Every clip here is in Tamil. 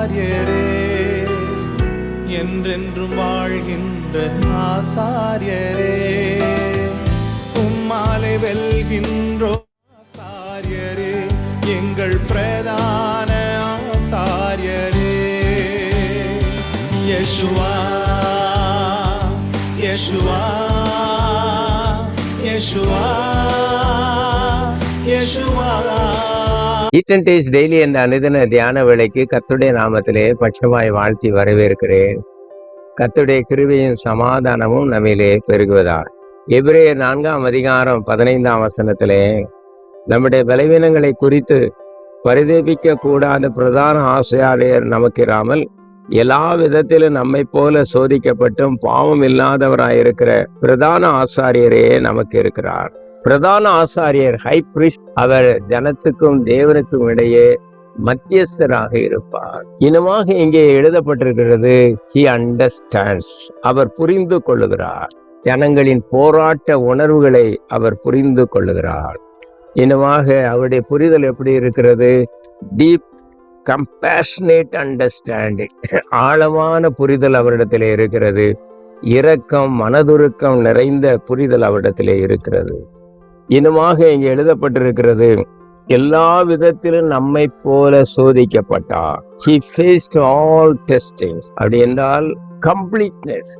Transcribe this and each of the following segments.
ஆசாரியரே என்றென்றும் வாழ்கின்ற ஆசாரியரே. உம்மாலை வெல்கின்றோ ஆசாரியரே எங்கள் பிரதான ஆசாரியரே. Yeshua Yeshua Yeshua Yeshua. Eaten டேஸ் டெய்லி என்ற அனுதின தியான வேலைக்கு கத்துடைய நாமத்திலே பட்சமாய் வாழ்த்தி வரவேற்கிறேன். கத்துடைய கிருவையும் சமாதானமும் நம்மிலே பெருகுவதால். எபிரேயர் நான்காம் அதிகாரம் பதினைந்தாம் வசனத்திலே நம்முடைய பலவீனங்களை குறித்து பரிதேபிக்க கூடாத பிரதான ஆசிரியர் நமக்கிறாமல் எல்லா விதத்திலும் நம்மை போல சோதிக்கப்பட்டும் பாவம் இல்லாதவராயிருக்கிற பிரதான ஆசாரியரே நமக்கு இருக்கிறார். பிரதான ஆசாரியர் ஹை பிரிஸ்ட் அவர் ஜனத்துக்கும் தேவனுக்கும் இடையே மத்தியஸ்தராக இருப்பார். இனமாக இங்கே எழுதப்பட்டிருக்கிறது ஹி அண்டர்ஸ்டாண்ட்ஸ் அவர் புரிந்து கொள்ளுகிறார். ஜனங்களின் போராட்ட உணர்வுகளை அவர் புரிந்து கொள்ளுகிறார். இனமாக அவருடைய புரிதல் எப்படி இருக்கிறது? டீப் கம்பேஷனேட் அண்டர்ஸ்டாண்டிங் ஆழமான புரிதல் அவரிடத்திலே இருக்கிறது. இரக்கம் மனதுருக்கம் நிறைந்த புரிதல் அவரிடத்திலே இருக்கிறது. இனமாக இங்கே எழுதப்பட்டிருக்கிறது. எல்லா விதத்திலும் நம்மை போல சோதிக்கப்பட்டார் ஹி ஃபேஸ்ட் ஆல் டெஸ்டிங்ஸ் அப்படி என்றால் கம்ப்ளீட்னஸ்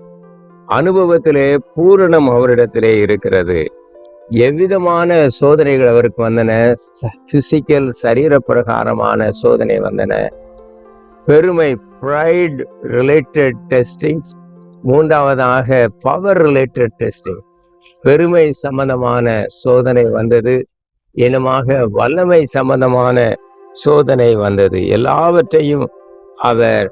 அனுபவத்திலே பூரணம் அவரிடத்திலே இருக்கிறது. எவ்விதமான சோதனைகள் அவருக்கு வந்தன? பிசிக்கல் சரீர பிரகாரமான சோதனை வந்தன. பெருமை ப்ரைட் ரிலேட்டட் டெஸ்டிங் மூன்றாவதாக பவர் ரிலேட்டட் டெஸ்டிங் பெருமை சம்பந்தமான சோதனை வந்தது. இனமாக வல்லமை சம்பந்தமான சோதனை வந்தது. எல்லாவற்றையும் அவர்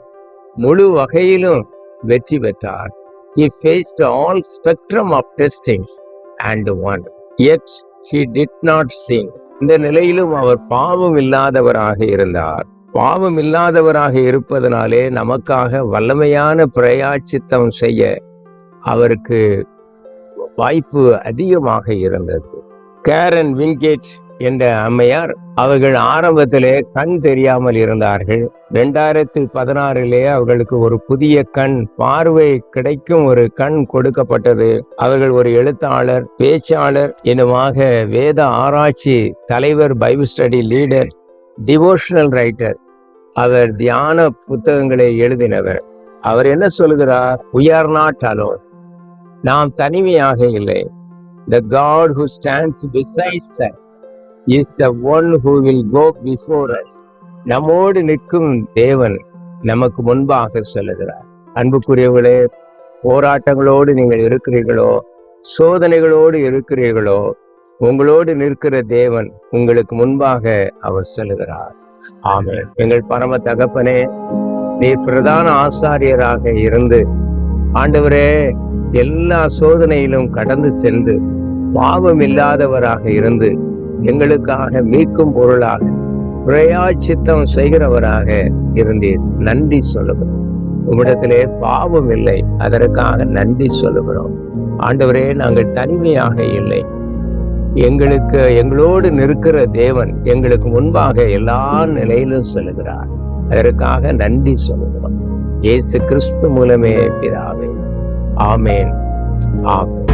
முழு வகையிலும் வெற்றி பெற்றார். He faced all spectrum of testings and won yet he did not sin. இந்த நிலையிலும் அவர் பாவம் இல்லாதவராக இருந்தார். பாவம் இல்லாதவராக இருப்பதனாலே நமக்காக வல்லமையான பிரயாச்சித்தம் செய்ய அவருக்கு வாய்ப்பு அதிகமாக இருந்தது. கேரன் வின்கேட் என்ற அம்மையார் அவர்கள் ஆரம்பத்திலே கண் தெரியாமல் இருந்தார்கள். ரெண்டாயிரத்தி பதினாறிலே அவர்களுக்கு ஒரு புதிய கண் பார்வை கிடைக்கும் ஒரு கண் கொடுக்கப்பட்டது. அவர்கள் ஒரு எழுத்தாளர் பேச்சாளர் எனுமாக வேத ஆராய்ச்சி தலைவர் Bible study leader devotional writer. அவர் தியான புத்தகங்களை எழுதினவர். அவர் என்ன சொல்கிறார் உயர் நாட் அலோன் நாம் தனிமையாக இல்லை. The god who stands beside us is the one who will go before us. நம்மோடு நிற்கும் தேவன் நமக்கு முன்பாக சொல்லுகிறார். அன்புக்குரியவர்களே போராட்டங்களோடு நீங்கள் இருக்கிறீர்களோ சோதனைகளோடு இருக்கிறீர்களோ உங்களோடு நிற்கிற தேவன் உங்களுக்கு முன்பாக அவர் சொல்லுகிறார். ஆமே எங்கள் பரம தகப்பனே நீ பிரதான ஆசாரியராக இருந்து ஆண்டவரே எல்லா சோதனையிலும் கடந்து சென்று பாவம் இல்லாதவராக இருந்து எங்களுக்காக மீட்கும் பொருளாக பிரயாச்சித்தம் செய்கிறவராக இருந்தீர். நன்றி சொல்லுகிறோம். உம்மிடத்திலே பாவம் இல்லை அதற்காக நன்றி சொல்லுகிறோம். ஆண்டவரே நாங்கள் தனிமையாக இல்லை. எங்களுக்கு எங்களோடு நிற்கிற தேவன் எங்களுக்கு முன்பாக எல்லா நிலையிலும் செல்கிறார் அதற்காக நன்றி சொல்லுகிறோம். இயேசு கிறிஸ்து மூலமே பிதாவே. ஆமேன். ஆமேன்.